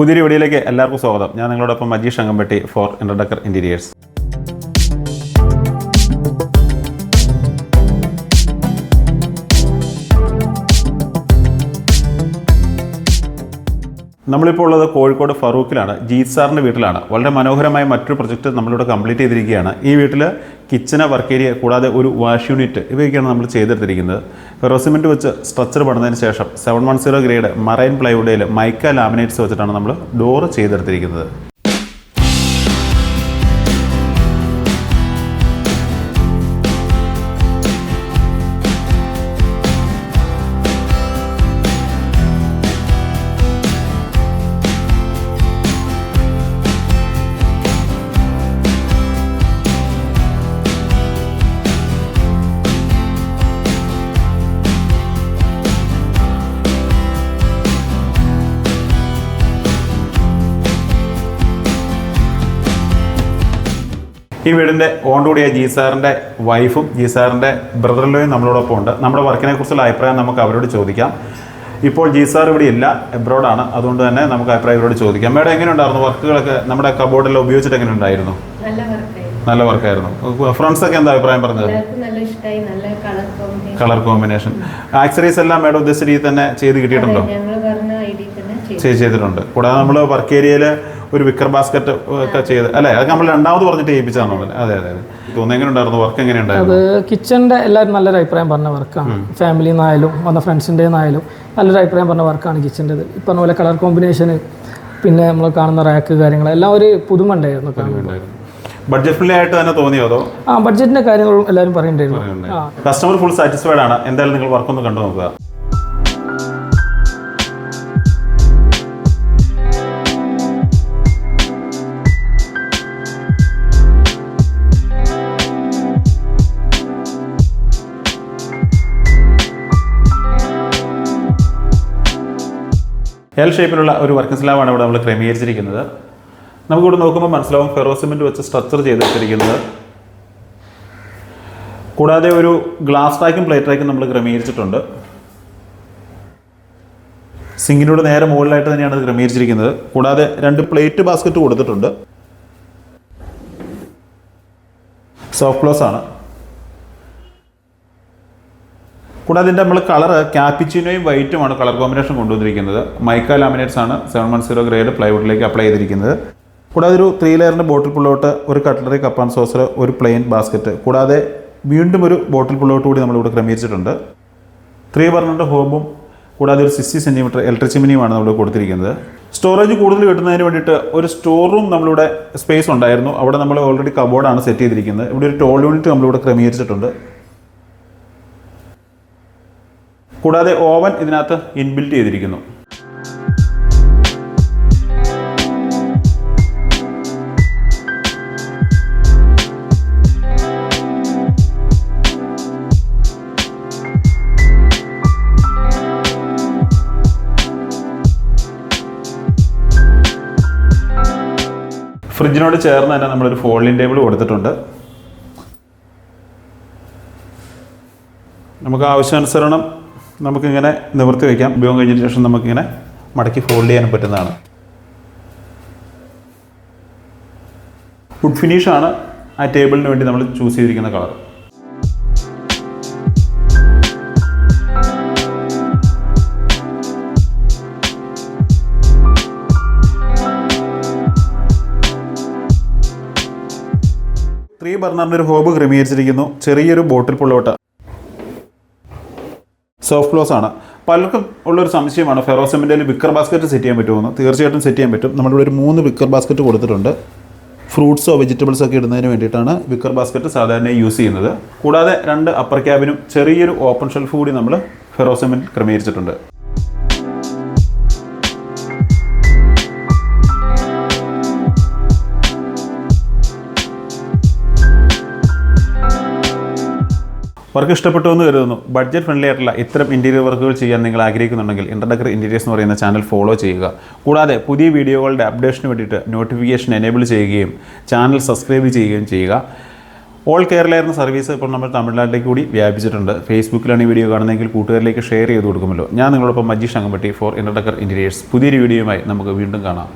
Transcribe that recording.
പുതിയൊരു വീഡിയോയിലേക്ക് എല്ലാവർക്കും സ്വാഗതം. ഞാൻ നിങ്ങളോടൊപ്പം Majeesh Angampatti for introducer interiors നമ്മളിപ്പോൾ ഉള്ളത് കോഴിക്കോട് ഫറൂഖിലാണ് ജീത് സാറിന്റെ വീട്ടിലാണ്. വളരെ മനോഹരമായ മറ്റൊരു പ്രൊജക്റ്റ് നമ്മളിവിടെ കംപ്ലീറ്റ് ചെയ്തിരിക്കുകയാണ്. ഈ വീട്ടിൽ കിച്ചന വർക്ക് ഏരിയ കൂടാതെ ഒരു വാഷ് യൂണിറ്റ് ഇവയൊക്കെയാണ് നമ്മൾ ചെയ്തെടുത്തിരിക്കുന്നത്. ഫെറോസിമെന്റ് വെച്ച് സ്ട്രക്ചർ പണിതതിന് ശേഷം seven one zero grade marine പ്ലൈവുഡിൽ mica laminates വെച്ചിട്ടാണ് നമ്മൾ ഡോറ് ചെയ്തെടുത്തിരിക്കുന്നത്. ഈ വീടിന്റെ ഓണ്ടുകൂടിയ ജി സാറിന്റെ വൈഫും ജി സാറിന്റെ ബ്രദറിലോയും നമ്മളോടൊപ്പം ഉണ്ട്. നമ്മുടെ വർക്കിനെ കുറിച്ചുള്ള അഭിപ്രായം നമുക്ക് അവരോട് ചോദിക്കാം. ഇപ്പോൾ ജി സാർ ഇവിടെ ഇല്ല എബ്രോഡാണ് അതുകൊണ്ട് തന്നെ നമുക്ക് അഭിപ്രായം ഇവരോട് ചോദിക്കാം. മേഡം എങ്ങനെ ഉണ്ടായിരുന്നു വർക്കുകളൊക്കെ? നമ്മുടെ കബോർഡെല്ലാം ഉപയോഗിച്ചിട്ട് എങ്ങനെ ഉണ്ടായിരുന്നു? നല്ല വർക്കായിരുന്നു. ഫ്രണ്ട്സ് ഒക്കെ എന്താ അഭിപ്രായം പറഞ്ഞത്? കളർ കോമ്പിനേഷൻ ആക്സറീസ് എല്ലാം മേഡം ഉദ്ദേശിച്ച രീതിയിൽ തന്നെ ചെയ്ത് കിട്ടിയിട്ടുണ്ടോ? ചെയ്തിട്ടുണ്ട്. കൂടാതെ നമ്മൾ വർക്ക് ഏരിയയിൽ ഒരു വിക്കർ ബാസ്ക്കറ്റ് ഒക്കെ ചെയ്ത്. അല്ലേ? അത് നമ്മൾ രണ്ടാമത് പറഞ്ഞിട്ട് ചെയ്യിപ്പിച്ചാണോ അതെ അതെ അതെ. തോന്നുന്നു എങ്ങനെ ഉണ്ടായിരുന്നു വർക്ക് എങ്ങനെ ഉണ്ടായിരുന്നു അത് എല്ലാവരും നല്ലൊരു അഭിപ്രായം പറഞ്ഞ വർക്കാണ് ഫാമിലി നിന്നായാലും വന്ന ഫ്രണ്ട്സിന്റെ നിന്നായാലും നല്ലൊരു അഭിപ്രായം പറഞ്ഞ വർക്കാണ് കിച്ചന്റെത് ഈ പറഞ്ഞ പോലെ കളർ കോമ്പിനേഷൻ പിന്നെ നമ്മൾ കാണുന്ന റാക്ക് കാര്യങ്ങൾ എല്ലാം ഒരു പുതുമ ഉണ്ടായിരുന്നു ബഡ്ജറ്റ് ആയിട്ട് തന്നെ തോന്നിയോ അതോ? ആ ബഡ്ജറ്റിന്റെ കാര്യങ്ങളും എല്ലാവരും പറയുന്നുണ്ടായിരുന്നു. കസ്റ്റമർ ഫുൾ സാറ്റിസ്ഫൈഡ് ആണ്. എന്തായാലും നിങ്ങൾ വർക്കൊന്ന് കണ്ടു നോക്കുക. എൽ ഷേപ്പിലുള്ള ഒരു വർക്കിംഗ് സ്ലാബാണ് ഇവിടെ നമ്മൾ ക്രമീകരിച്ചിരിക്കുന്നത്. നമുക്കിവിടെ നോക്കുമ്പോൾ മനസ്സിലാവും ഫെറോസിമെന്റ് വെച്ച് സ്ട്രക്ചർ ചെയ്ത് വെച്ചിരിക്കുന്നത് കൂടാതെ ഒരു ഗ്ലാസ് ട്രാക്കും പ്ലേറ്റ് നമ്മൾ ക്രമീകരിച്ചിട്ടുണ്ട്. സിങ്കിനോട് നേരെ മുകളിലായിട്ട് തന്നെയാണ് ഇത് ക്രമീകരിച്ചിരിക്കുന്നത്. കൂടാതെ രണ്ട് പ്ലേറ്റ് ബാസ്ക്കറ്റ് കൊടുത്തിട്ടുണ്ട്. സോഫ്റ്റ് ക്ലോസ് ആണ്. കൂടാതെ ഇതിന്റെ നമ്മൾ കളർ ക്യാപ്പിച്ചിനോയും വൈറ്റുമാണ് കളർ കോമ്പിനേഷൻ കൊണ്ടുവന്നിരിക്കുന്നത്. മൈക്ക ലാമിനേറ്റ്സ് ആണ് സെവൻ വൺ സീറോ ഗ്രേഡ് പ്ലൈവുഡിലേക്ക് അപ്ലൈ ചെയ്തിരിക്കുന്നത്. കൂടാതെ ഒരു ത്രീ ലെയറിന്റെ ബോട്ടിൽ പുള്ളോട്ട് ഒരു കട്ട്ലറി കപ്പാൻ സോസർ ഒരു പ്ലെയിൻ ബാസ്ക്കറ്റ് കൂടാതെ വീണ്ടും ഒരു ബോട്ടിൽ പുള്ളോട്ട് കൂടി നമ്മളിവിടെ ക്രമീകരിച്ചിട്ടുണ്ട്. ത്രീ ബർണറിന്റെ ഹോബും കൂടാതെ ഒരു സിക്സ്റ്റി സെന്റിമീറ്റർ ഇലക്ട്രിക് ചിമിനിയുമാണ് നമ്മൾ കൊടുത്തിരിക്കുന്നത്. സ്റ്റോറേജ് കൂടുതൽ കിട്ടുന്നതിന് വേണ്ടിയിട്ട് ഒരു സ്റ്റോർ റൂം നമ്മളിവിടെ സ്പേസ് ഉണ്ടായിരുന്നു. അവിടെ നമ്മൾ ഓൾറെഡി കബോർഡാണ് സെറ്റ് ചെയ്തിരിക്കുന്നത്. ഇവിടെ ഒരു ടോൾ യൂണിറ്റ് നമ്മളിവിടെ ക്രമീകരിച്ചിട്ടുണ്ട്. കൂടാതെ ഓവൻ ഇതിനകത്ത് ഇൻബിൽറ്റ് ചെയ്തിരിക്കുന്നു. ഫ്രിഡ്ജിനോട് ചേർന്ന് തന്നെ നമ്മളൊരു ഫോൾഡിംഗ് ടേബിൾ കൊടുത്തിട്ടുണ്ട്. നമുക്ക് ആവശ്യാനുസരണം നമുക്കിങ്ങനെ നിവർത്തി വയ്ക്കാം ഉപയോഗം കഴിഞ്ഞതിന് ശേഷം നമുക്കിങ്ങനെ മടക്കി ഫോൾഡ് ചെയ്യാനും പറ്റുന്നതാണ്. വുഡ് ഫിനിഷാണ് ആ ടേബിളിന് വേണ്ടി നമ്മൾ ചൂസ് ചെയ്തിരിക്കുന്ന കളർ ത്രീ ബർണറിന്റെ ഒരു ഹോബ് ക്രമീകരിച്ചിരിക്കുന്നു. ചെറിയൊരു ബോട്ടിൽ പുള്ളോട്ട് സോഫ്റ്റ് ക്ലോസ് ആണ്. പലർക്കും ഉള്ളൊരു സംശയമാണ് ഫെറോസെമിന്റെ വിക്കർ ബാസ്ക്കറ്റ് സെറ്റ് ചെയ്യാൻ പറ്റുമെന്ന് തീർച്ചയായിട്ടും സെറ്റ് ചെയ്യാൻ പറ്റും. നമ്മളിവിടെ ഒരു മൂന്ന് വിക്കർ ബാസ്ക്കറ്റ് കൊടുത്തിട്ടുണ്ട്. ഫ്രൂട്ട്സോ വെജിറ്റബിൾസോ ഒക്കെ ഇടുന്നതിന് വേണ്ടിയിട്ടാണ് വിക്കർ ബാസ്ക്കറ്റ് സാധാരണ യൂസ് ചെയ്യുന്നത്. കൂടാതെ രണ്ട് അപ്പർ ക്യാബിനും ചെറിയൊരു ഓപ്പൺ ഷെൽഫ് കൂടി നമ്മൾ ഫെറോസെമിൻ ക്രമീകരിച്ചിട്ടുണ്ട്. വർക്ക് ഇഷ്ടപ്പെട്ടു എന്ന് കരുതുന്നു. ബഡ്ജറ്റ് ഫ്രണ്ട്ലി ആയിട്ടുള്ള ഇത്തരം ഇന്റീരിയർ വർക്കുകൾ ചെയ്യാൻ നിങ്ങൾ ആഗ്രഹിക്കുന്നുണ്ടെങ്കിൽ ഇൻട്രഡക്കർ ഇന്റീരിയേഴ്സ് എന്ന് പറയുന്ന ചാനൽ ഫോളോ ചെയ്യുക. കൂടാതെ പുതിയ വീഡിയോകളുടെ അപ്ഡേഷന് വേണ്ടിയിട്ട് നോട്ടിഫിക്കേഷൻ എനേബിൾ ചെയ്യുകയും ചാനൽ സബ്സ്ക്രൈബ് ചെയ്യുകയും ചെയ്യുക. ഓൾ കേരളയായിരുന്ന സർവീസ് ഇപ്പോൾ നമ്മൾ തമിഴ്നാട്ടിലേക്ക് കൂടി വ്യാപിച്ചിട്ടുണ്ട്. ഫേസ്ബുക്കിലാണ് ഈ വീഡിയോ കാണുന്നതെങ്കിൽ കൂട്ടുകാരിലേക്ക് ഷെയർ ചെയ്ത് കൊടുക്കുമല്ലോ. ഞാൻ നിങ്ങളോടൊപ്പം Majeesh Angampatti for introducer interiors പുതിയൊരു വീഡിയോയുമായി നമുക്ക് വീണ്ടും കാണാം.